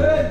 Evet.